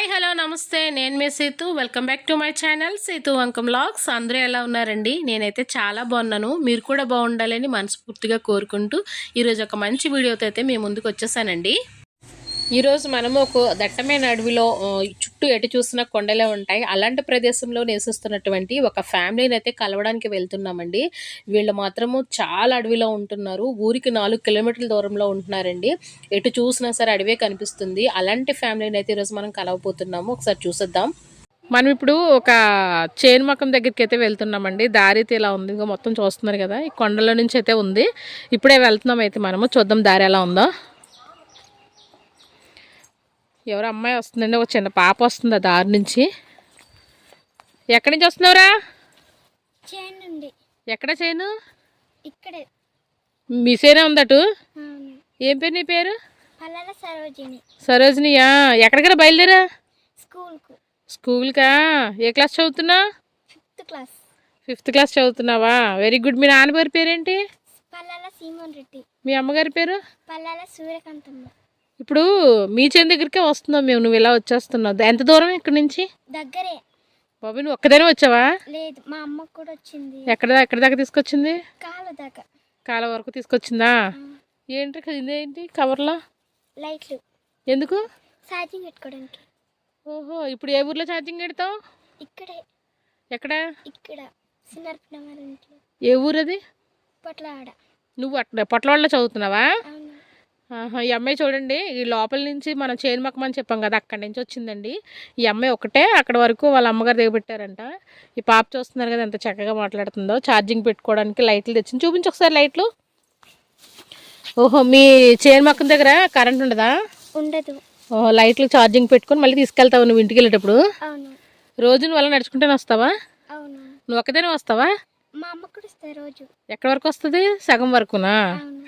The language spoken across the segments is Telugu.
హాయ్ హలో నమస్తే. నేను మీ Seethu. Welcome back to my channel Seethu వంకం logs. అందరూ ఎలా ఉన్నారండి? నేనైతే చాలా బాగున్నాను. మీరు కూడా బాగుండాలని మనస్ఫూర్తిగా కోరుకుంటూ ఈరోజు ఒక మంచి వీడియోతో అయితే మీ ముందుకు వచ్చేసానండి. ఈరోజు మనము ఒక దట్టమైన అడవిలో చుట్టూ ఎటు చూసినా కొండలే ఉంటాయి. అలాంటి ప్రదేశంలో నివసిస్తున్నటువంటి ఒక ఫ్యామిలీని అయితే కలవడానికి వెళ్తున్నామండి. వీళ్ళు మాత్రము చాలా అడవిలో ఉంటున్నారు. ఊరికి నాలుగు కిలోమీటర్ల దూరంలో ఉంటున్నారండి. ఎటు చూసినా సరే అడవే కనిపిస్తుంది. అలాంటి ఫ్యామిలీని అయితే ఈరోజు మనం కలవబోతున్నాము. ఒకసారి చూసేద్దాం. మనం ఇప్పుడు ఒక చేను మొక్కం దగ్గరికి అయితే వెళ్తున్నామండి. దారి అయితే ఇలా ఉంది. ఇంకా మొత్తం చూస్తున్నారు కదా ఈ కొండల నుంచి అయితే ఉంది. ఇప్పుడే వెళ్తున్నాం అయితే మనము. చూద్దాం దారి ఎలా ఉందో. ఎవరు అమ్మాయి వస్తుందండి ఒక చిన్న పాప వస్తుంది ఆ దారి నుంచి. ఎక్కడి నుంచి వస్తున్నావురా? ఎక్కడ చేయను ఇక్కడే. మీ సేనే ఉందటు. ఏం పేరు నీ పేరు? సరోజిని. సరోజినియా? ఎక్కడికైనా బయలుదేరా? స్కూల్కు. స్కూల్కా? ఏ క్లాస్ చదువుతున్నా? Fifth class. ఫిఫ్త్ క్లాస్ చదువుతున్నావా? Very good. మీ నాన్నగారి పేరేంటి? పల్లెల సీమోన్ రెడ్డి. మీ అమ్మగారి పేరు? పల్లెల సూర్యకాంతమ్మ. ఇప్పుడు మీ చేను దగ్గరికే వస్తున్నావు మేము నువ్వు ఇలా వచ్చేస్తున్నావు. ఎంత దూరం ఇక్కడి నుంచి? దగ్గరే. బాబు నువ్వు ఒక్కదానే వచ్చావా? లేదు మా అమ్మ కూడా వచ్చింది. ఎక్కడ ఎక్కడ దాకా తీసుకొచ్చింది? కాలు దాకా. కాల వరకు తీసుకొచ్చిందా? ఏంటి ఇదేంటి కవర్లో? లైట్లు. ఎందుకు? ఛార్జింగ్ పెట్టుకోవడానికి. ఓహో ఇప్పుడు ఏ ఊర్లో ఛార్జింగ్ పెడతావు? ఇక్కడే. ఎక్కడ? ఇక్కడ. ఇంట్లో. ఏ ఊరు అది పొట్ల ఆడ నువ్వు అక్కడ పొట్లవాడలో చదువుతున్నావా? ఈ అమ్మాయి చూడండి ఈ లోపల నుంచి మనం చేను మక్కమని చెప్పాం కదా అక్కడి నుంచి వచ్చిందండి. ఈ అమ్మాయి ఒకటే అక్కడ వరకు వాళ్ళ అమ్మగారు దిగబెట్టారంట. ఈ పాప చూస్తున్నారు కదా ఎంత చక్కగా మాట్లాడుతుందో. ఛార్జింగ్ పెట్టుకోవడానికి లైట్లు తెచ్చింది. చూపించు ఒకసారి లైట్లు. ఓహో మీ చేను మక్కం దగ్గర కరెంట్ ఉండదా? ఉండదు. ఓహో లైట్లు ఛార్జింగ్ పెట్టుకొని మళ్ళీ తీసుకెళ్తావు నువ్వు ఇంటికి వెళ్ళేటప్పుడు? రోజు నువ్వు అలా నడుచుకుంటేనే వస్తావా? నువ్వు ఒక్కదేనే వస్తావా? మా అమ్మ కూడా వస్తాయి రోజు. ఎక్కడి వరకు వస్తుంది? సగం వరకునా?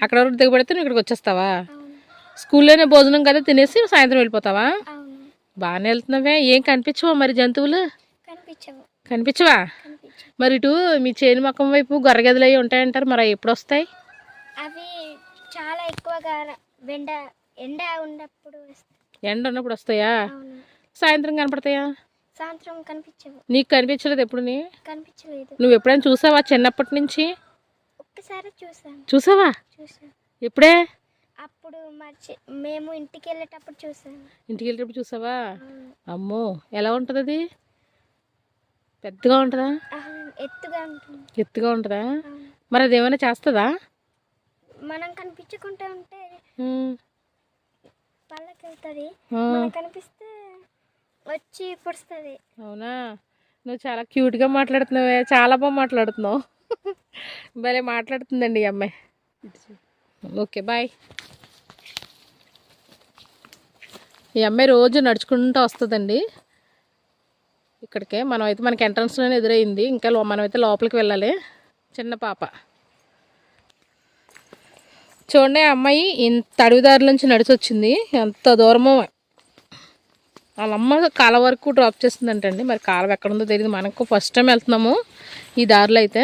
అక్కడ వరకు దిగబడితే నువ్వు ఇక్కడికి వచ్చేస్తావా? స్కూల్లోనే భోజనం కదా తినేసి సాయంత్రం వెళ్ళిపోతావా? బాగానే వెళ్తున్నావే. ఏం కనిపించవా మరి జంతువులు? కనిపించవు. మరి ఇటు మీ చేను మొక్కం వైపు గొర్రెగదులు అవి ఉంటాయంటారు. మరి ఎప్పుడు వస్తాయి? అవి చాలా ఎక్కువగా ఎండ ఉన్నప్పుడు వస్తాయి. ఎండ ఉన్నప్పుడు వస్తాయా? సాయంత్రం కనపడతాయా? సాయంత్రం కనిపించవు. నీకు కనిపించలేదు ఎప్పుడు కనిపించలేదు. నువ్వు ఎప్పుడైనా చూసావా చిన్నప్పటి నుంచి? ఒక్కసారి చూసాను. చూసావా? చూసాను. ఎప్పుడే? అప్పుడు మేము ఇంటికి వెళ్ళేటప్పుడు చూసాను. ఇంటికి వెళ్ళేటప్పుడు చూసావా. అమ్మో! ఎలా ఉంటుంది అది పెద్దగా ఉంటుందా? ఎత్తుగా ఉంటుంది. ఎత్తుగా ఉంటుందా. మరి అది ఏమైనా చేస్తుందా? మనం కనిపించకుండా ఉంటే పళ్ళకి వెళ్తుంది కనిపిస్తే వచ్చి పొడుస్తుంది. అవునా? నువ్వు చాలా క్యూట్గా మాట్లాడుతున్నావే. చాలా బాగా మాట్లాడుతున్నావు. భలే మాట్లాడుతుందండి ఈ అమ్మాయి. Okay bye. ఈ అమ్మాయి రోజు నడుచుకుంటూ వస్తుందండి. ఇక్కడికే. మనం అయితే మనకి ఎంట్రన్స్లోనే ఎదురైంది. ఇంకా మనమైతే లోపలికి వెళ్ళాలి. చిన్న పాప. చూడండి ఆ అమ్మాయి ఇంత అడవిదారుల నుంచి నడిచొచ్చింది. ఎంత దూరమో వాళ్ళ అమ్మ కాల వరకు డ్రాప్ చేస్తుందంటండి. మరి కాలం ఎక్కడ ఉందో తెలియదు మనకు ఫస్ట్ టైం వెళ్తున్నాము. ఈ దారిలో అయితే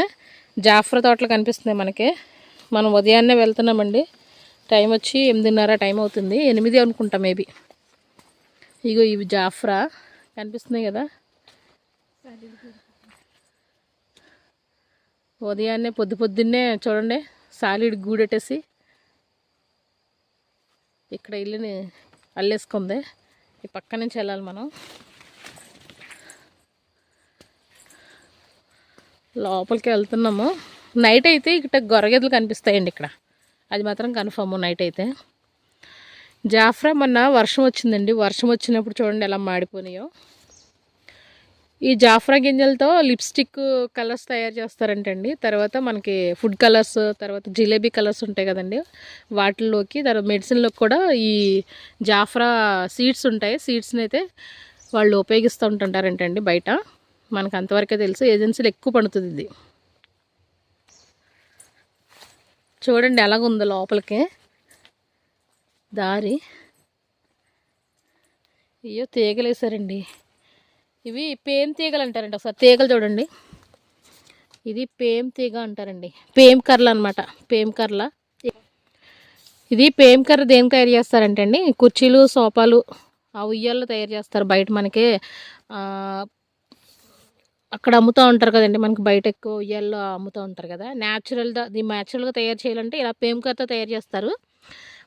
జాఫ్రా తోటలు కనిపిస్తున్నాయి మనకి. మనం ఉదయాన్నే వెళ్తున్నామండి. టైం వచ్చి ఎనిమిదిన్నర టైం అవుతుంది. ఎనిమిది అనుకుంటా మేబీ ఇగో ఇవి జాఫ్రా కనిపిస్తున్నాయి కదా. ఉదయాన్నే పొద్దు పొద్దున్నే చూడండి సాలిడ్ గూడెట్టేసి ఇక్కడ ఇల్లుని అల్లేసుకుంది. ఈ పక్క నుంచి వెళ్ళాలి మనం. లోపలికి వెళ్తున్నాము. నైట్ అయితే ఇక్కడ గొర్రెగెదలు కనిపిస్తాయండి ఇక్కడ. అది మాత్రం కన్ఫర్మ్ నైట్ అయితే. జాఫ్రా మొన్న వర్షం వచ్చిందండి. వర్షం వచ్చినప్పుడు చూడండి ఎలా మాడిపోయినాయో. ఈ జాఫ్రా గింజలతో లిప్స్టిక్ కలర్స్ తయారు చేస్తారంటండి. తర్వాత మనకి ఫుడ్ కలర్స్ తర్వాత జిలేబీ కలర్స్ ఉంటాయి కదండి. వాటిల్లోకి తర్వాత మెడిసిన్లోకి కూడా ఈ జాఫ్రా సీడ్స్ ఉంటాయి. సీడ్స్ని అయితే వాళ్ళు ఉపయోగిస్తూ ఉంటుంటారంటండి బయట. మనకు అంతవరకే తెలుసు. ఏజెన్సీలు ఎక్కువ పడుతుంది ఇది. చూడండి ఎలాగుంది లోపలికి. దారి. అయ్యో తీగలేసారండి ఇవి పేమ్ తీగలు అంటారండి ఒకసారి. తీగలు చూడండి. ఇది పేమ్ తీగ అంటారండి. పేమ్ కర్ల అనమాట పేమ్ కర్ల ఇది పేమ్ కర్ర దేనికి తయారు చేస్తారంటే అండి కుర్చీలు సోఫాలు ఆ ఉయ్యాల్లో తయారు చేస్తారు బయట మనకి. అక్కడ అమ్ముతూ ఉంటారు కదండి మనకి బయట ఎక్కువ ఉయ్యాల్లో అమ్ముతూ ఉంటారు కదా. న్యాచురల్గా దీన్ని న్యాచురల్గా తయారు చేయాలంటే ఇలా పేమకర్తో తయారు చేస్తారు.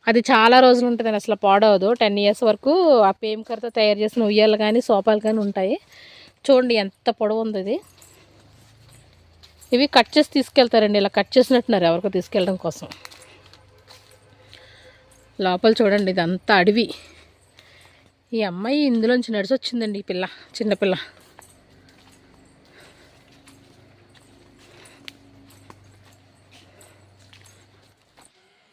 అది చాలా రోజులు ఉంటుంది అసలు పాడవదు. టెన్ ఇయర్స్ వరకు ఆ పేమకర్తో తయారు చేసిన ఉయ్యాలు కానీ సోపాలు కానీ ఉంటాయి. చూడండి ఎంత పొడవు ఉంది ఇది. ఇవి కట్ చేసి తీసుకెళ్తారండి ఇలా కట్ చేసినట్టున్నారు ఎవరికి తీసుకెళ్ళడం కోసం. లోపల చూడండి ఇదంతా అడవి. ఈ అమ్మాయి ఇందులోంచి నడిచి వచ్చిందండి ఈ పిల్ల చిన్నపిల్ల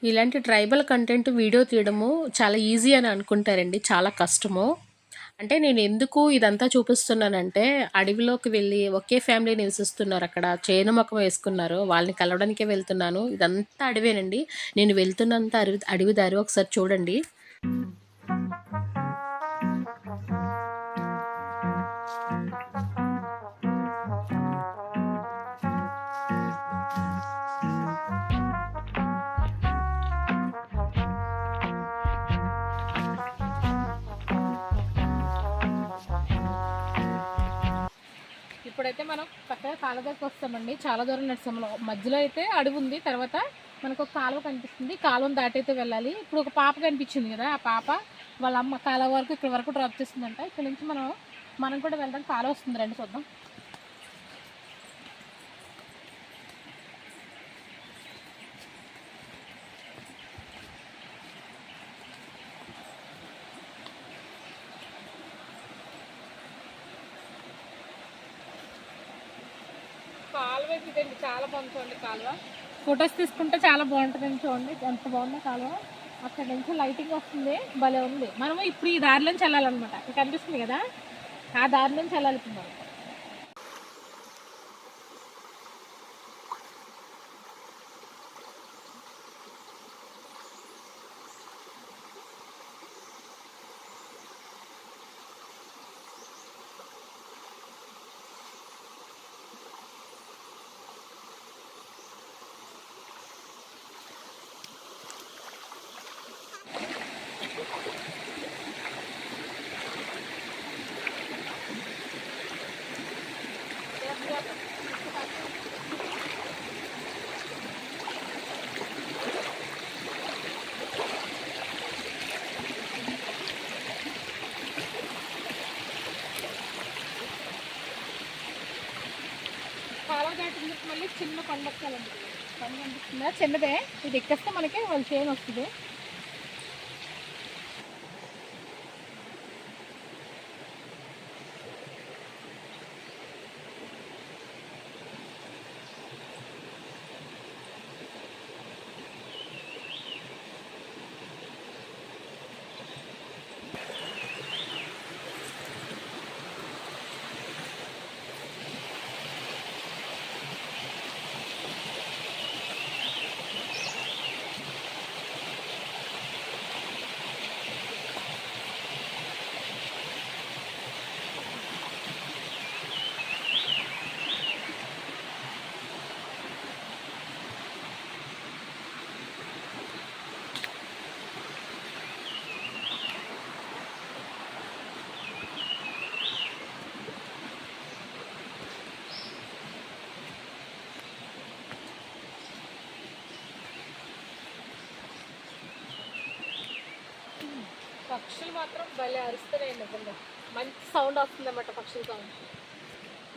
ఇలాంటి ట్రైబల్ కంటెంట్ వీడియో తీయడము చాలా ఈజీ అని అనుకుంటారండి చాలా కష్టము. అంటే నేను ఎందుకు ఇదంతా చూపిస్తున్నానంటే అడవిలోకి వెళ్ళి ఒకే ఫ్యామిలీ నివసిస్తున్నారు అక్కడ చేను ముఖం వేసుకున్నారు వాళ్ళని కలవడానికే వెళ్తున్నాను. ఇదంతా అడవేనండి. నేను వెళ్తున్నంత అడవి అడవి దారి ఒకసారి చూడండి. ఇప్పుడైతే మనం చక్కగా కాలువ దగ్గరకు వస్తామండి. చాలా దూరం నడిచాము. మధ్యలో అయితే అడవి ఉంది. తర్వాత మనకు ఒక కాలువ కనిపిస్తుంది. కాలువను దాటైతే వెళ్ళాలి. ఇప్పుడు ఒక పాప కనిపించింది కదా. ఆ పాప వాళ్ళ అమ్మ కాలువ వరకు ఇక్కడ వరకు డ్రాప్ చేస్తుందంట. ఇక్కడ నుంచి మనం మనం కూడా వెళ్ళడానికి కాలువ వస్తుంది. రండి చూద్దాం. కాలువ ఇదండి చాలా బాగుంది చూడండి కాలువ. ఫొటోస్ తీసుకుంటే చాలా బాగుంటుందండి చూడండి ఎంత బాగుందో కాలువ. అక్కడ నుంచి లైటింగ్ వస్తుంది భలే ఉంది. మనము ఇప్పుడు ఈ దారిలోంచి వెళ్ళాలన్నమాట. ఇక్కడ కనిపిస్తుంది కదా? ఆ దారిలోంచి వెళ్ళాలి ఇప్పుడు మనం కాలువ దాటిన మళ్ళీ చిన్న కొండ ఎక్కాలండి కొండ కనిపిస్తుందా చిన్నదే. ఇది ఎక్కేస్తే మనకి వాళ్ళు చేను వస్తుంది. పక్షులు మాత్రం భలే అరుస్తున్నాయి నిజంగా. మంచి సౌండ్ వస్తుంది అన్నమాట పక్షుల సౌండ్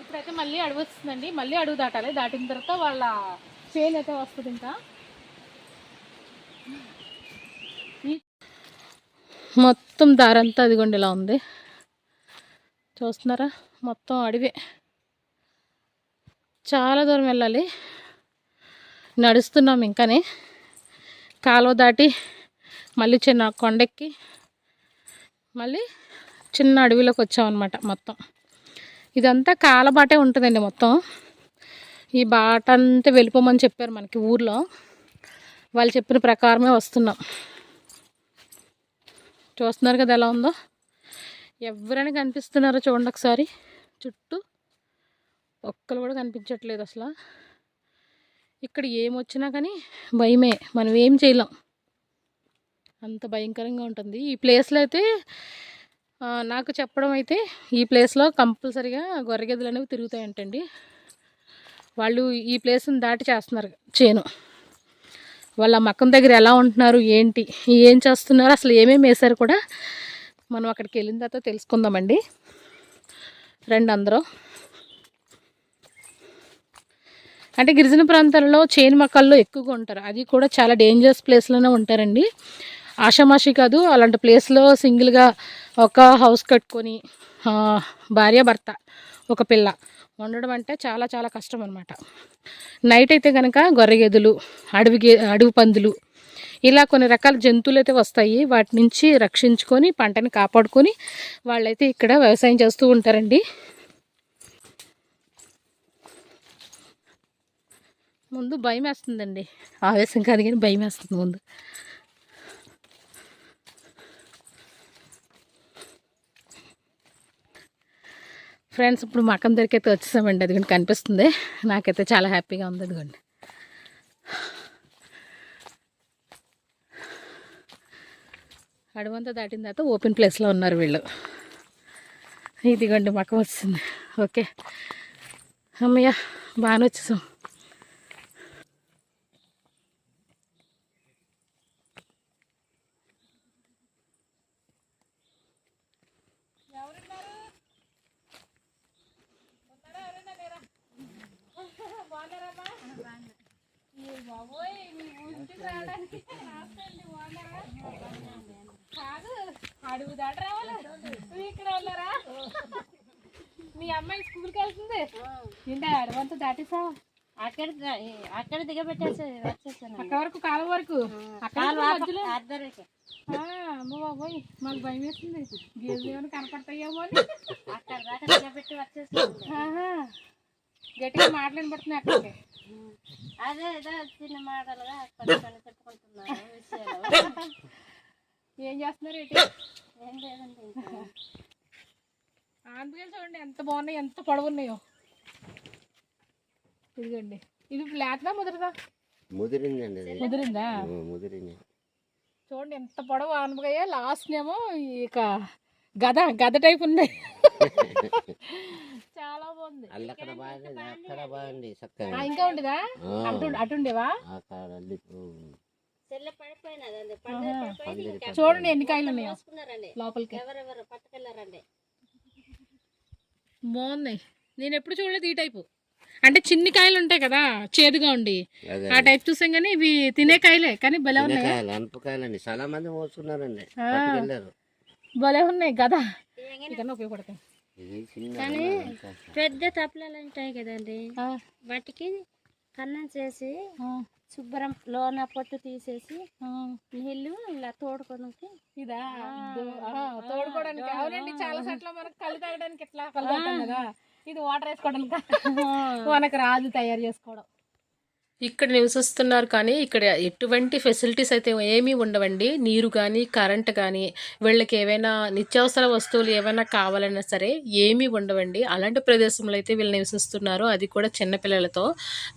ఇప్పుడైతే మళ్ళీ అడుగు వస్తుందండి మళ్ళీ అడుగు దాటాలి. దాటిన తర్వాత వాళ్ళ చేను అయితే వస్తుంది ఇంకా. మొత్తం దారంతా అదిగోండి ఇలా ఉంది. చూస్తున్నారా? మొత్తం అడవి. చాలా దూరం వెళ్ళాలి. నడుస్తున్నాం ఇంకానే. కాలువ దాటి మళ్ళీ చిన్న కొండెక్కి మళ్ళీ చిన్న అడవిలోకి వచ్చామన్నమాట మొత్తం. ఇదంతా కాలబాటే ఉంటుందండి మొత్తం. ఈ బాట అంతా వెళ్ళిపోమని చెప్పారు మనకి ఊర్లో. వాళ్ళు చెప్పిన ప్రకారమే వస్తున్నాం. చూస్తున్నారు కదా ఎలా ఉందో? ఎవరైనా కనిపిస్తున్నారో చూడండి ఒకసారి. చుట్టూ ఒక్కరు కూడా కనిపించట్లేదు అసలు. ఇక్కడ ఏమొచ్చినా కానీ భయమే. మనం ఏం చేయలేం. అంత భయంకరంగా ఉంటుంది. ఈ ప్లేస్లో అయితే నాకు చెప్పడం అయితే ఈ ప్లేస్లో కంపల్సరిగా గొర్రెగెదలు అనేవి తిరుగుతాయంటండి. వాళ్ళు ఈ ప్లేస్ని దాటి చేస్తున్నారు చేను. వాళ్ళ మక్కం దగ్గర ఎలా ఉంటున్నారు ఏంటి ఏం చేస్తున్నారు అసలు ఏమేమి వేశారు కూడా మనం అక్కడికి వెళ్ళిన తర్వాత తెలుసుకుందామండి. రండి అందరూ. అంటే గిరిజన ప్రాంతాలలో చేను మొక్కల్లో ఎక్కువగా ఉంటారు. అది కూడా చాలా డేంజరస్ ప్లేస్లోనే ఉంటారండి. ఆషామాషి కాదు అలాంటి ప్లేస్లో సింగిల్గా ఒక హౌస్ కట్టుకొని భార్య భర్త ఒక పిల్ల ఉండడం అంటే చాలా చాలా కష్టం అనమాట నైట్ అయితే కనుక గొర్రెగెదులు అడవి గే అడవి పందులు ఇలా కొన్ని రకాల జంతువులు అయితే వస్తాయి. వాటి నుంచి రక్షించుకొని పంటని కాపాడుకొని వాళ్ళైతే ఇక్కడ వ్యవసాయం చేస్తూ ఉంటారండి. ముందు భయం వేస్తుందండి. ఆవేశం కాదు కానీ భయం వేస్తుంది ముందు. ఫ్రెండ్స్ ఇప్పుడు మకం దగ్గరికి అయితే వచ్చేసామండి. అది కనిపిస్తుంది. నాకైతే చాలా హ్యాపీగా ఉంది అదిగోండి. అడవంతా దాటిన తర్వాత ఓపెన్ ప్లేస్లో ఉన్నారు వీళ్ళు. ఇదిగోండి మకం వచ్చింది ఓకే. అమ్మయ్య బాగానే వచ్చేసాం. కాదు అడుగు దాట రావాలా ఇక్కడ ఉన్నారా మీ అమ్మాయి స్కూల్కి వెళ్తుంది ఏంటా అడవంతా దాటేసావా అక్కడ అక్కడ దిగబెట్టేసి వచ్చేసాను అక్కడ వరకు కాలం వరకు అక్కడ మాకు భయం వేస్తుంది గేదెలు ఏమైనా కనపడతాయేమో అని అక్కడ దాకా దిగబెట్టి వచ్చేసాను గట్టిగా మాట్లాడబడుతుంది అక్కడికి అదే ఏదో చిన్న మాటలుగా చెప్పుకుంటున్నాను విషయాలు. ఏం చేస్తున్నారు ఏంటి? ఏం లేదండి చూడండి ఎంత బాగున్నాయి ఎంత పొడవు ఉన్నాయో ఇదిగోండి. ఇది ఫ్లాట్దా ముదరదా? ముదిరిందండి ముదిరిందా? ముదిరింది. చూడండి ఎంత పొడవు ఆనపకాయ లాస్ట్ ఏమో ఇక గద గద టైప్ ఉంది. చాలా బాగుంది. అల్లక్కడ బాగుంది అక్కడ బాగుంది ఆ, చక్కగా. ఇంకా ఉండేదా అటు అటుండేవా చూడండి ఎన్ని కాయలు ఉన్నాయో లోపలికి. ఎవరెవరు పట్టుకెళ్ళారండి బాగున్నాయి. నేను ఎప్పుడు చూడలేదు ఈ టైపు. అంటే చిన్ని కాయలు ఉంటాయి కదా చేదుగా ఉండి. ఆ టైప్ చూసాం కానీ ఇవి తినే కాయలే కానీ ఉన్నాయి. కాయలు అనపకాయలండి చాలా మంది మోసుకున్నారండి. పట్టుకెళ్ళారు భలే ఉన్నాయి కదా. ఇకన్నా ఉపయోగపడతాయి. చిన్న పెద్ద తప్పలాలు ఉంటాయి కదండి. వాటికి కన్నం చేసి ఆ, శుభ్రం లోన పొట్టు తీసేసి ఆ. నీళ్ళు ఇలా తోడుకోనికి ఇదా? తోడుకోవడానికి. అవునండి చాలా చోట్ల మనకు కళ్ళు తాగడానికి ఎట్లా కళ్ళు తాగుతాం కదా. ఇది వాటర్ వేసుకోవడానికి. మనకు రాదు తయారు చేసుకోవడం. ఇక్కడ నివసిస్తున్నారు కానీ ఇక్కడ ఎటువంటి ఫెసిలిటీస్ అయితే ఏమీ ఉండవండి. నీరు కానీ కరెంట్ కానీ వీళ్ళకి ఏవైనా నిత్యావసర వస్తువులు ఏమైనా కావాలన్నా సరే ఏమీ ఉండవండి. అలాంటి ప్రదేశంలో అయితే వీళ్ళు నివసిస్తున్నారు. అది కూడా చిన్నపిల్లలతో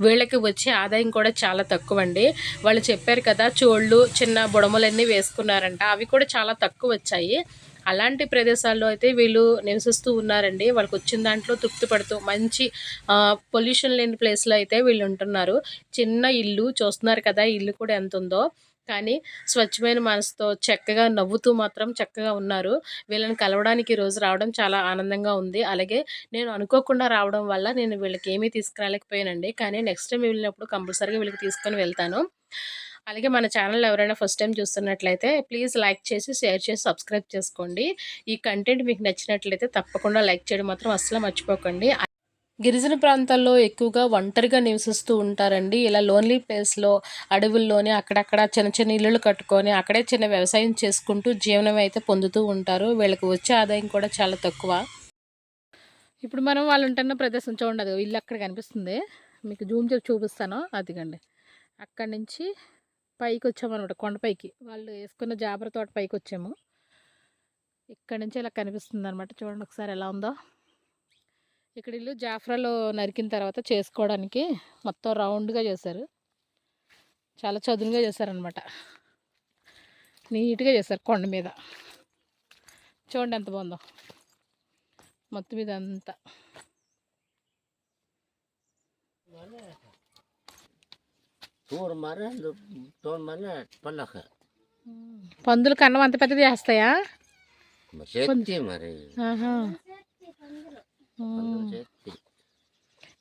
వీళ్ళకి వచ్చే ఆదాయం కూడా చాలా తక్కువ అండి వాళ్ళు చెప్పారు కదా చోళ్ళు చిన్న బుడమలన్నీ వేసుకున్నారంట. అవి కూడా చాలా తక్కువ వచ్చాయి. అలాంటి ప్రదేశాల్లో అయితే వీళ్ళు నివసిస్తూ ఉన్నారండి. వాళ్ళకి వచ్చిన దాంట్లో తృప్తి పడుతూ మంచి పొల్యూషన్ లేని ప్లేస్లో అయితే వీళ్ళు ఉంటున్నారు. చిన్న ఇల్లు చూస్తున్నారు కదా ఇల్లు కూడా ఎంత ఉందో. కానీ స్వచ్ఛమైన మనసుతో చక్కగా నవ్వుతూ మాత్రం చక్కగా ఉన్నారు. వీళ్ళని కలవడానికి ఈరోజు రోజు రావడం చాలా ఆనందంగా ఉంది. అలాగే నేను అనుకోకుండా రావడం వల్ల నేను వీళ్ళకి ఏమీ తీసుకురాలేకపోయానండి. కానీ నెక్స్ట్ టైం వెళ్ళినప్పుడు కంపల్సరీగా వీళ్ళకి తీసుకొని వెళ్తాను. అలాగే మన ఛానల్ ఎవరైనా ఫస్ట్ టైం చూస్తున్నట్లయితే ప్లీజ్ లైక్ చేసి షేర్ చేసి సబ్స్క్రైబ్ చేసుకోండి. ఈ కంటెంట్ మీకు నచ్చినట్లయితే తప్పకుండా లైక్ చేయడం మాత్రం అస్సలు మర్చిపోకండి. గిరిజన ప్రాంతాల్లో ఎక్కువగా ఒంటరిగా నివసిస్తూ ఉంటారండి. ఇలా లోన్లీ ప్లేస్లో అడవుల్లోనే అక్కడక్కడ చిన్న చిన్న ఇల్లులు కట్టుకొని అక్కడే చిన్న వ్యవసాయం చేసుకుంటూ జీవనం అయితే పొందుతూ ఉంటారు. వీళ్ళకి వచ్చే ఆదాయం కూడా చాలా తక్కువ. ఇప్పుడు మనం వాళ్ళు ఉంటున్న ప్రదేశం చూడండి. అది ఇల్లు అక్కడ కనిపిస్తుంది. మీకు జూమ్ చేసి చూపిస్తాను. అదిగండి. అక్కడి నుంచి పైకి వచ్చామన్నమాట కొండపైకి వాళ్ళు వేసుకున్న జాబర తోట పైకి వచ్చాము ఇక్కడ నుంచి ఇలా కనిపిస్తుంది అనమాట చూడండి ఒకసారి ఎలా ఉందో. ఇక్కడ ఇల్లు జాఫ్రాలో నరికిన తర్వాత చేసుకోవడానికి మొత్తం రౌండ్గా చేశారు. చాలా చదునుగా చేశారనమాట నీట్గా చేశారు కొండ మీద. చూడండి ఎంత బాగుందో. మొత్తం ఇదంతా. తూరు మరి తోడు మరి పళ్ళక పందులు కన్నం అంత పెద్దది చేస్తాయా? చేతి మరి.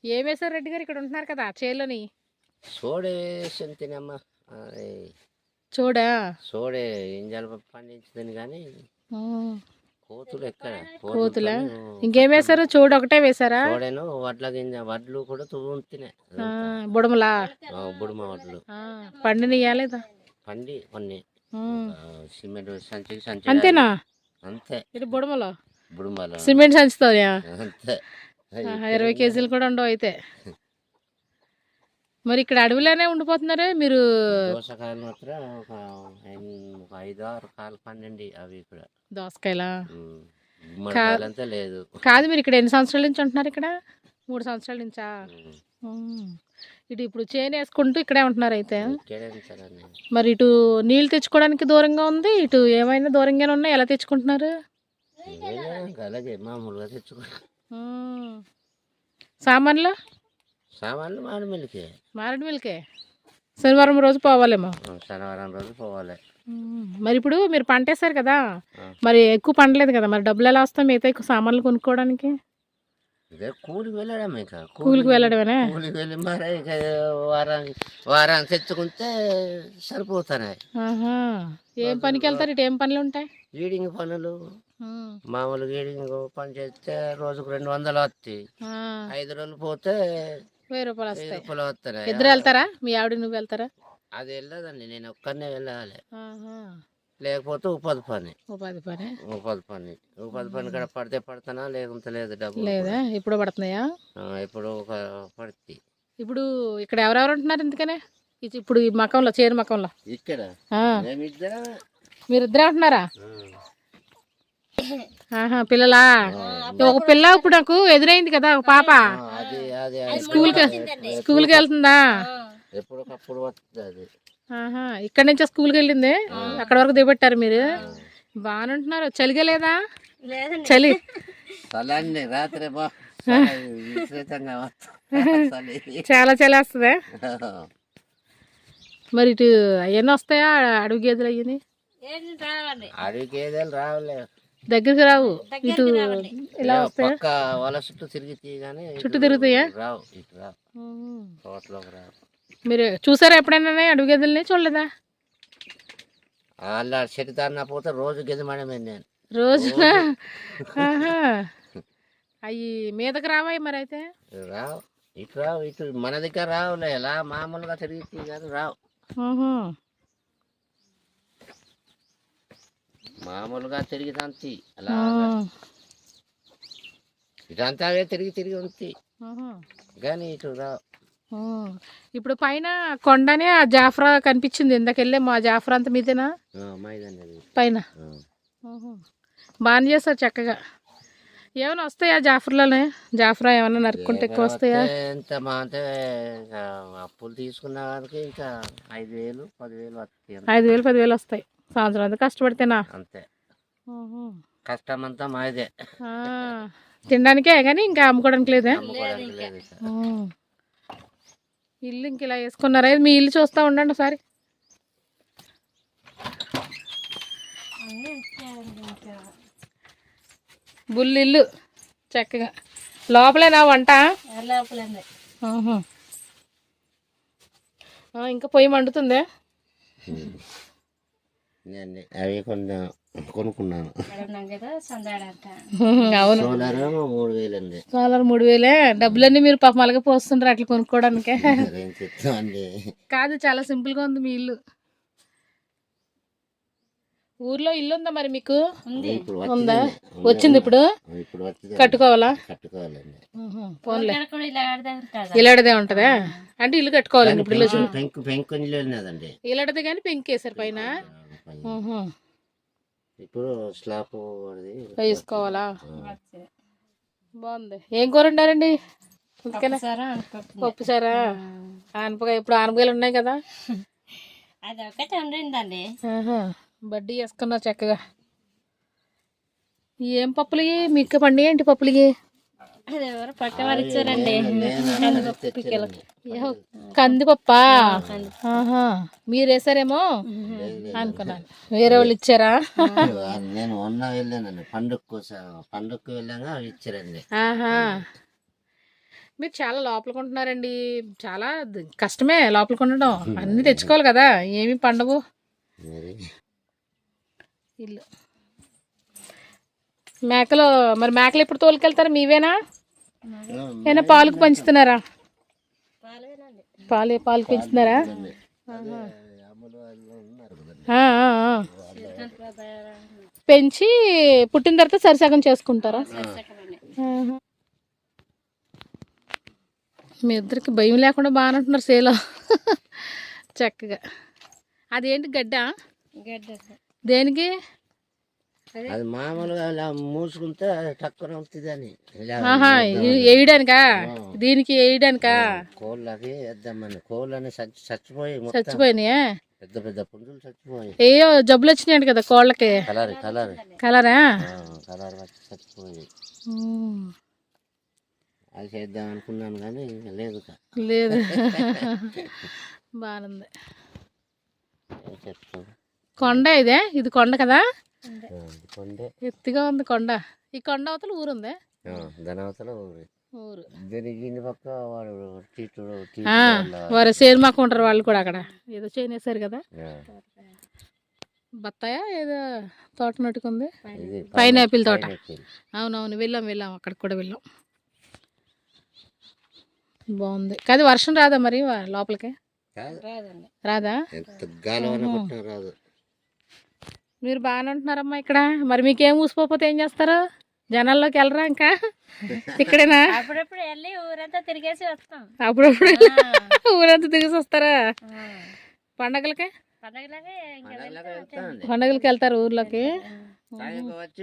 ఏం వేశారు రెడ్డి గారు? ఇక్కడ ఉంటున్నారు కదా చేలోని. సోడే వేసి తినమ్మా. అదే చూడా సోడే ఇంజాలు పండించిందని కానీ. కోతులు ఎక్కడ కోతులా? ఇంకేం వేశారు? చూడు ఒకటే వేశారా? సోడేను వడ్ల గింజ వడ్లు కూడా ఆ, బుడమలా? బుడుమ వడ్లు. ఆ, పండినియాలేదా పండి కొన్ని సిమెంట్ సంచి సంచి అంతేనా? అంతే. ఇది బుడమలో? బుడుమల. సిమెంట్ సంచుతాయా అంతే. ఇరవై కేజీలు కూడా ఉండవు అయితే. మరి ఇక్కడ అడవిలోనే ఉండిపోతున్నారే? మీరు దోసకాయలు మాత్రం ఒక ఐదు- ఆరు కాలు పండండి అవి ఇక్కడ. దోసకాయలా? అంతా లేదు. కాదు మీరు ఇక్కడ ఎన్ని సంవత్సరాల నుంచి ఉంటున్నారు ఇక్కడ? మూడు సంవత్సరాల నుంచా. ఇటు ఇప్పుడు చేను వేసుకుంటూ ఇక్కడే ఉంటున్నారు అయితే. మరి ఇటు నీళ్ళు తెచ్చుకోవడానికి దూరంగా ఉంది? ఇటు ఏమైనా దూరంగానే ఉన్నాయి? ఎలా తెచ్చుకుంటున్నారు? అలాగే మామూలుగా. సామాన్లు? సామాన్లు మాడి మిల్లికి మారేడు మిల్కే. శనివారం రోజు పోవాలేమో? శనివారం రోజు పోవాలి. మరి ఇప్పుడు మీరు పంట వేశారు కదా. మరి ఎక్కువ పండలేదు కదా? మరి డబ్బులు ఎలా వస్తాయి మిగతా ఎక్కువ సామాన్లు కొనుక్కోవడానికి? ఇదే కూలికి వెళ్ళడం ఇక. కూలికి వెళ్ళడమేనా? కూలికి వెళ్ళి మరి ఇక వారానికి వారానికి తెచ్చుకుంటే సరిపోతున్నాయి ఆహా. ఏం పనికి వెళ్తారు? ఇటు ఏం పనులు ఉంటాయి? ఈడింగ్ పనులు. ఉమ్. మామూలుగా ఈడింగ్ పని చేస్తే రోజుకు రెండు వందలు వస్తాయి. ఆ. ఐదు రోజులు పోతే వెయ్యి రూపాయలు వస్తాయి. రూపాయలు వస్తున్నాయి ఇద్దరు వెళ్తారా? మీ ఆవిడ నువ్వు వెళ్తారా? అది వెళ్ళదండి నేను ఒక్కనే వెళ్ళాలి. లేకపోతే ఉపాధి పని. ఉపాధి పని. ఉపాధి పని. ఉపాధి పని కూడా పడితే పడతానా? లేకుంటే లేదు డబ్బు లేదా? ఇప్పుడు పడుతున్నాయా? ఇప్పుడు ఒక పడుతుంది ఇప్పుడు ఇక్కడ ఎవరెవరు ఉంటున్నారు ఎందుకనే ఇప్పుడు ఈ మకంలో చేరు మకంలో. ఇక్కడ? మేమిద్దరం. మీరిద్దరే ఉంటున్నారా? ఆహా పిల్లలా? ఒక పిల్ల ఇప్పుడు నాకు ఎదురైంది కదా ఒక పాప. అది స్కూల్కి స్కూల్కి వెళ్తుందా? ఆహా ఇక్కడ నుంచే స్కూల్కి వెళ్ళింది? అక్కడ వరకు దిగబెట్టారు మీరు? బాగానే ఉంటున్నారు చలిగా లేదా లేదండి. చలి. రాత్రి చలి. చాలా. వస్తుంది? మరి ఇటు అవన్నీ వస్తాయా? అడుగు గేదెలు అయ్యి అడవి గేదెలు రావులే. దగ్గరికి రావు. ఇటు ఇలా వస్తాయా? పక్క వల చుట్టూ తిరిగి చుట్టూ తిరుగుతాయా? రావు ఇటు రావు. ఉమ్. తోటలోకి రావు. మీరు చూసారా ఎప్పుడైనా అడుగు గేదెల్ని చూడలేదా? వాళ్ళ చెట్టుదారిన పోతే రోజు గెది మడమే నేను. రోజు. అవి మీదకి రావాయి మరి అయితే రావు ఇటు రావు ఇటు మన దగ్గర రావులే. ఎలా మామూలుగా తిరిగి తీయగానే రావు ఆహా. మామూలుగా తిరిగి తంతి అలా ఆ. ఇటంతా అవే తిరిగి తిరిగి ఉంది. కానీ ఇటు రావు. ఇప్పుడు పైన కొండనే ఆ జాఫ్రా కనిపించింది. ఇందాకెళ్ళే మా జాఫ్రా అంత మీదేనా? పైన. బాగానే చేస్తారు చక్కగా. ఏమైనా వస్తాయా జాఫర్లోనే? జాఫ్రా ఏమైనా నరుక్కుంటే ఎక్కువ వస్తాయా? వస్తే ఎంత మా అంటే అప్పులు తీసుకున్న వారికి ఇంకా ఐదు వేలు పదివేలు. ఐదు వేలు పదివేలు వస్తాయి. సంవత్సరం అంతా కష్టపడితేనా? అంతే. కష్టం అంతా మాదే. తినడానికే కానీ ఇంకా అమ్ముకోవడానికి లేదే. ఇల్లు ఇంక ఇలా వేసుకున్నారా? మీ ఇల్లు చూస్తూ ఉండండి ఒకసారి. అన్నీ ఇచ్చారండి ఇంకా బుల్లి ఇల్లు చక్కగా. లోపలేనా వంట? ఇంకా పొయ్యి మండుతుందే? అవి కొన్ని కొనుక్కున్నాను. అవును. సోలార్ మూడు వేలు అండి సోలార్ మూడు వేలే. డబ్బులన్నీ మీరు పాపం అలాగే పోస్తుంటారు అట్లా కొనుక్కోవడానికే. కాదు చాలా సింపుల్గా ఉంది మీ ఇల్లు. ఊర్లో ఇల్లు ఉందా మరి మీకు? ఉందా. వచ్చింది ఇప్పుడు? కట్టుకోవాలా? కట్టుకోవాలండి. ఆహా, పోన్లే. ఇక్కడ కూడా ఇలా ఆడదే కదా ఇలాంటిదే ఉంటుందా? అంటే ఇల్లు కట్టుకోవాలండి ఇప్పుడు ఇల్లు ఇలాంటిది కానీ పెంకేసారు పైన. ఇప్పుడు స్లాబ్ వేసుకోవాలా? బాగుంది. ఏం కూర ఉండారండి పప్పు సారా ఆనపకాయ ఇప్పుడు ఆనపకాయలు ఉన్నాయి కదా? అది ఒకటి ఉండిందండి ఆహా. బడ్డీ వేసుకున్నారు చక్కగా. ఏం పప్పులు? మీకు పండి ఏంటి పప్పులు? అది ఎవరు? పక్క వారు ఇచ్చారండి. పిక్కలకి ఏహో, కందిపప్పా ఆహా మీరు వేసారేమో అనుకున్నాను. వేరే వాళ్ళు ఇచ్చారా? నేను మొన్న వెళ్ళానండి. పండుగ కోసం పండుగకు వెళ్ళాక ఇచ్చారండి. ఆహా. మీరు చాలా లోపలికి చాలా కష్టమే లోపలికి ఉండడం అన్ని తెచ్చుకోవాలి కదా. ఏమి పండవు? మరి ఇల్లు. మేకలు మరి మేకలు ఎప్పుడు తోలుకెళ్తారు? మీవేనా? ఏమైనా పాలకు పంచుతున్నారా? పాలు పాలు పెంచుతున్నారా. పెంచి పుట్టిన తర్వాత సరిసగం చేసుకుంటారా. మీ ఇద్దరికి భయం లేకుండా బాగానే ఉంటున్నారు సేలో. చక్కగా. అదేంటి గడ్డ? గడ్డ దేనికి? అది మామూలుగా ఇలా మూసుకుంటే తక్కువ ఇ- వేయడానికా? దీనికి వేయడానికా? కోళ్ళకి వేద్దామని. కోళ్ళని చచ్చి చచ్చిపోయి చచ్చిపోయినాయా? పెద్ద పెద్ద పుంజులు చచ్చిపోయి. ఏయో జబ్బులు వచ్చినాయంట కదా కోళ్ళకి. Colour colour. కలరా? కలర్ వచ్చి చచ్చిపోయి. అది చేద్దాం అనుకున్నాను కానీ లేదు. లేదు. బాగుంది. కొండ ఇదే? ఇది కొండ కదా? కొండే. ఎత్తుగా ఉంది కొండ. ఈ కొండ అవతల ఊరుందే? ఊరు. ఊరు. దీని పక్క వాడు టీటుడు ఆ, వారు సేరుమాకు ఉంటారు వాళ్ళు కూడా అక్కడ. ఏదో చేయనేసారు కదా? బత్తాయా? ఏదో తోట నట్టుకుంది? పైనాపిల్ తోట. అవునవును వెళ్ళాం వెళ్ళాం. అక్కడికి కూడా వెళ్ళాం. బాగుంది. కాదు వర్షం రాదా మరి లోపలికి? రాదా. రాదు. మీరు బాగానే ఉంటున్నారమ్మా ఇక్కడ. మరి మీకేం ఊసిపోతే ఏం చేస్తారు? జనాల్లోకి వెళ్ళరా ఇంకా? ఇక్కడేనా? అప్పుడప్పుడు వెళ్ళి ఊరంతా తిరిగేసి వస్తాం. అప్పుడప్పుడు ఊరంతా దిగేసి వస్తారా? పండగలకి? పండగలకి వెళ్తారు ఊర్లోకి? వచ్చి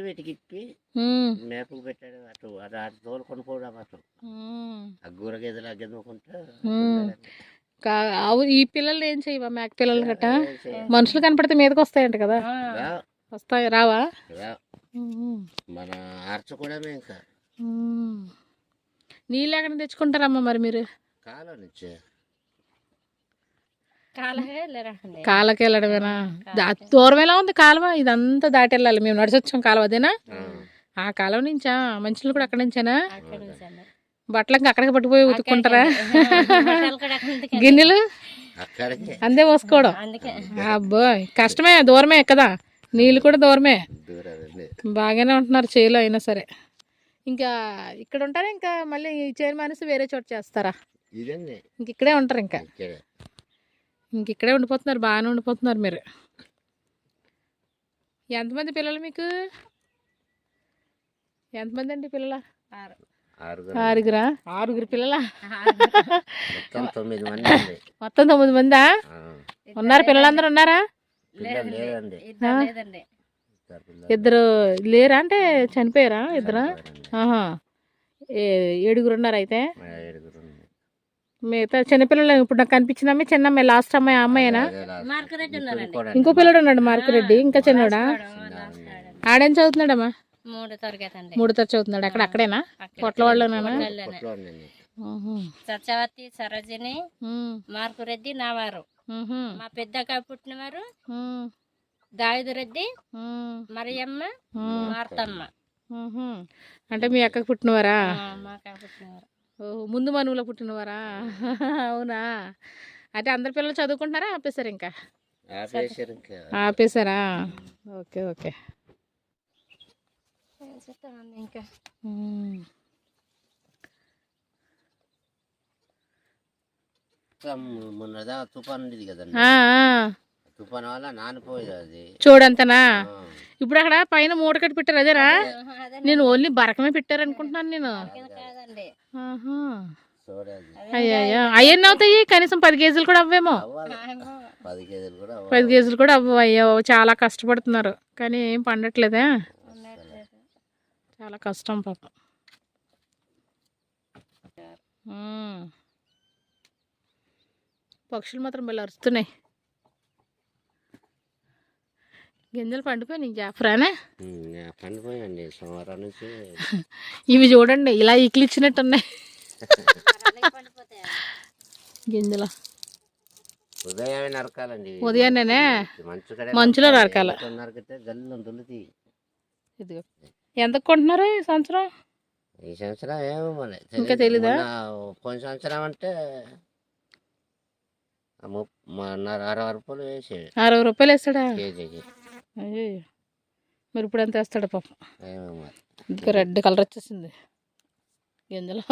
ఉమ్, మేపుకు పెట్టాడు అటు అటు అటు తోలుకొని పోవడం అటు. ఆ గూర గేదెలు. కా- అవు ఈ పిల్లలు ఏం చేయవా? మేక పిల్లలు గట్ట? మనుషులు కనపడితే మీదకి వస్తాయంట కదా వస్తాయి? రావా. మన ఆర్చ కూడా ఇంకా. నీళ్ళు ఎక్కడ తెచ్చుకుంటారమ్మా మరి మీరు? కాలం నుంచి కాలకి వెళ్ళడమేనా? దా- దూరం ఎలా ఉంది కాలువ ఇదంతా దాటి వెళ్ళాలి. మేము నడిచొచ్చాం కాలువ అదేనా? ఆ. కాలువ నుంచా? మనుషులు కూడా అక్కడి నుంచేనా? బట్టలకి అక్కడికి పట్టుకుపోయి ఉతుక్కుంటారా? గిన్నెలు? అందే పోసుకోవడం. అందుకే. అబ్బో కష్టమే దూరమే కదా. నీళ్ళు కూడా దూరమే. బాగానే ఉంటున్నారు చేలో అయినా సరే. ఇంకా ఇక్కడ ఉంటారా? ఇంకా మళ్ళీ ఈ చేను మానేసి వేరే చోట చేస్తారా? ఇంక ఇక్కడే ఉంటారు ఇంకా. ఇంక ఇక్కడే ఉండిపోతున్నారు బాగానే ఉండిపోతున్నారు మీరు. ఎంతమంది పిల్లలు మీకు? ఎంతమంది అండి పిల్లల. ఆరుగురు. ఆరుగురా? ఆరుగురు పిల్లల? మొత్తం తొమ్మిది మంది ఉన్నారు పిల్లలందరూ ఉన్నారా? ఇద్దరు లేరా అంటే చనిపోయారా ఇద్దరు. ఆహా. ఏ- ఏడుగురు ఉన్నారు అయితే. మిగతా చిన్నపిల్లలు ఇప్పుడు నాకు కనిపించిన అమ్మాయి చిన్న అమ్మాయి లాస్ట్ అమ్మాయి ఆ అమ్మాయినా? ఇంకో పిల్లడు ఉన్నాడు మార్కిరెడ్డి ఇంకా చిన్నోడా. ఆడేం చదువుతున్నాడమ్మా? మూడు తరగతి అండి మూడు తరగతి చదువుతున్నాడు. అక్కడ అక్కడేనా? అక్కడ. పొట్ల వాళ్ళలోనా పొట్లలోనే. కొట్లో ఉండండి. సత్యవతి సరోజిని మార్కురెడ్డి నావారు. మా పెద్దక్క పుట్టినవారు దావిదరెడ్డి మరియమ్మ మార్తమ్మ. అంటే మీ అక్కకు పుట్టినవారా? ఆ, మా అక్క పుట్టినవారు. ఓహో ముందు మనువులో పుట్టినవారా? అవునా? అంటే అందరి పిల్లలు చదువుకుంటున్నారా? ఆపేశారు ఇంకా? ఆపేసారు ఇంకా. ఆపేశారా? Okay okay. ఇంకా మొన్నదా తుఫాన్ ఉండేది కదండి. తుఫాన్ వల్ల నానిపోయేది అది చూడంతనా? ఇప్పుడు అక్కడ పైన మూట కట్టి పెట్టారు అదేనా? అదే నేను ఓన్లీ బరకమే పెట్టారు అనుకుంటున్నాను నేను అయ్యయ్యో. అవన్నీ అవుతాయి. కనీసం పది కేజీలు కూడా అవ్వేమో. అవ్వాలి. పది కేజీలు కూడా అవ్వాలి. పది కేజీలు కూడా అవ్వవు. అయ్యో చాలా కష్టపడుతున్నారు. కానీ ఏం పండట్లేదే. చాలా కష్టం పాపం. పక్షులు మాత్రం భలే అరుస్తున్నాయి. గింజలు పండిపోయి జాఫరానే పండిపోయండి సోమవారం నుంచి ఇవి చూడండి ఇలా ఇచ్చినట్టు ఉన్నాయి పండిపోతాయి గింజలు. ఉదయమే నరకాలండి. ఉదయాన్నేనే? మంచులో నరకాల. ఇదిగో. ఎంత కొంటున్నారు ఈ సంవత్సరం? ఈ సంవత్సరం ఏమో మరి ఇంకా తెలీదా? పోయిన సంవత్సరం అంటే అరవై రూపాయలు వేసేది అరవై రూపాయలు వేస్తాడా? కేజీకి. అయ్యో మరి ఇప్పుడు ఎంత వేస్తాడు పాపం? ఇంకా రెడ్ కలర్ వచ్చేసింది. గింజలు.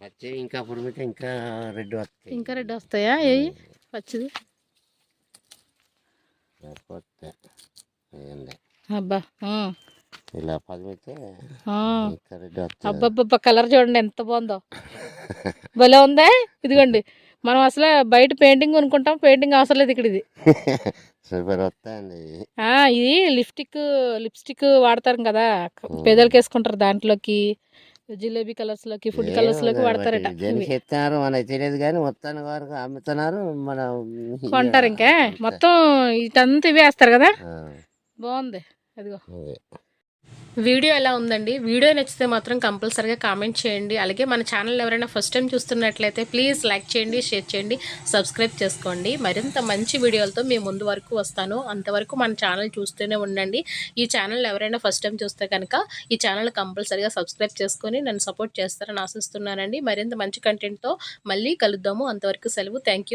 పచ్చి ఇంకా ఇంకా రెడ్ వస్తాయి. ఇంకా రెడ్ వస్తాయా? ఏవి పచ్చిది. లేకపోతే ఏంది. అబ్బా ఇలా పదిమితే అబ్బబ్బబ్బా కలర్ చూడండి ఎంత బాగుందో. భలే ఉందా? ఇదిగోండి మనం అసలు బయట పెయింటింగ్ కొనుక్కుంటాం పెయింటింగ్ అవసరం లేదు ఇక్కడ ఇది సూపర్ వస్తాయండి. ఇది లిప్స్టిక్ లిప్స్టిక్ వాడతారు కదా పెదలకి వేసుకుంటారు దాంట్లోకి. జిలేబీ కలర్స్లోకి ఫుడ్ కలర్స్లోకి వాడతారట. ఎత్తారు మనకి తెలియదు కానీ మొత్తానికి వరకు అమ్ముతున్నారు. మనం కొంటారు ఇంకా. మొత్తం ఇటంతా ఇవే వేస్తారు కదా? బాగుంది. అదిగో. అదే. వీడియో ఎలా ఉందండి? వీడియో నచ్చితే మాత్రం కంపల్సరీగా కామెంట్ చేయండి. అలాగే మన ఛానల్ ఎవరైనా ఫస్ట్ టైం చూస్తున్నట్లయితే ప్లీజ్ లైక్ చేయండి షేర్ చేయండి సబ్స్క్రైబ్ చేసుకోండి. మరింత మంచి వీడియోలతో మీ ముందు వరకు వస్తాను. అంతవరకు మన ఛానల్ చూస్తూనే ఉండండి. ఈ ఛానల్ ఎవరైనా ఫస్ట్ టైం చూస్తే కనుక ఈ ఛానల్ కంపల్సరీగా సబ్స్క్రైబ్ చేసుకొని నన్ను సపోర్ట్ చేస్తారని ఆశిస్తున్నానండి. మరింత మంచి కంటెంట్తో మళ్ళీ కలుద్దాము. అంతవరకు సెలవు. థ్యాంక్